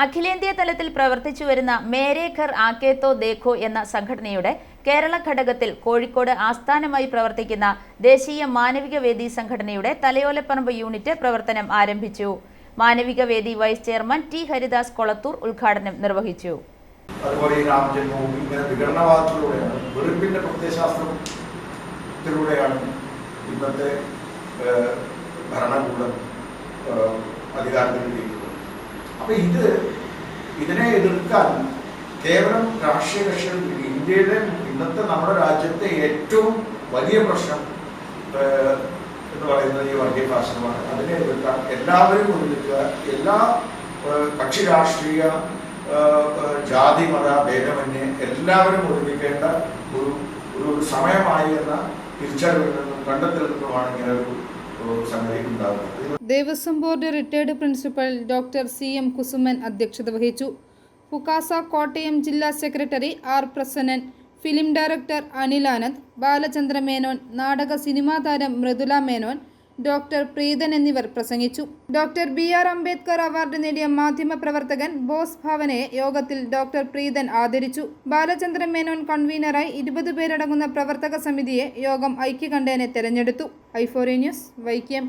അഖിലേന്ത്യാ തലത്തിൽ പ്രവർത്തിച്ചു വരുന്ന മേരേ ഘർ ആക്കേത്തോ ദേഖോ എന്ന സംഘടനയുടെ കേരള ഘടകത്തിൽ കോഴിക്കോട് ആസ്ഥാനമായി പ്രവർത്തിക്കുന്ന ദേശീയ മാനവിക വേദി സംഘടനയുടെ തലയോലപ്പറമ്പ് യൂണിറ്റ് പ്രവർത്തനം ആരംഭിച്ചു. Manavika Vedi vice chairman T Haridas Kolathur ഉദ്ഘാടനം നിർവഹിച്ചു. അതുപോലെ ഈ ഇങ്ങനെ വിഘടനവാദത്തിലൂടെയാണ് വെറുപ്പിന്റെ പ്രത്യയശാസ്ത്രത്തിലൂടെയാണ് ഇന്നത്തെ ഭരണകൂടം അധികാരത്തിൽ അപ്പൊ ഇത് ഇതിനെ എതിർക്കാൻ കേവലം രാഷ്ട്രീയ കക്ഷികൾ ഇന്ത്യയുടെ ഇന്നത്തെ നമ്മുടെ രാജ്യത്തെ ഏറ്റവും വലിയ പ്രശ്നം എന്ന് പറയുന്നത് ഈ വർഗീയ ഭാഷണമാണ് അതിനെ എതിർക്കാൻ എല്ലാവരും ഒന്നിക്കുക എല്ലാ കക്ഷി രാഷ്ട്രീയ ജാതി മത ഭേദമന്യേ എല്ലാവരും ഒരുമിക്കേണ്ട ഒരു ഒരു സമയമായി എന്ന തിരിച്ചറിവിൽ നിന്നും കണ്ടെത്തൽ നിന്നുമാണ് ഇങ്ങനെ ഒരു ഒരു സംഗതി ഉണ്ടാകുന്നത് ഇത് Devaswom board retired principal doctor C M Kusuman അധ്യക്ഷത വഹിച്ചു. ഫുക്കാസ കോട്ടയം ജില്ലാ secretary R Prasannan film director Anil Anand Balachandra Menon നാടക സിനിമാ താരം മൃദുല മേനോൻ ഡോക്ടർ പ്രീതൻ എന്നിവർ പ്രസംഗിച്ചു. Doctor B R Ambedkar award നേടിയ മാധ്യമപ്രവർത്തകൻ ബോസ് ഭാവനയെ യോഗത്തിൽ ഡോക്ടർ പ്രീതൻ ആദരിച്ചു. ബാലചന്ദ്രൻ മേനോൻ കൺവീനറായി ഇരുപത് പേരടങ്ങുന്ന പ്രവർത്തക സമിതിയെ യോഗം ഐക്യകണ്ഠേനെ തെരഞ്ഞെടുത്തു. ഐഫോറി ന്യൂസ് വൈക്കം.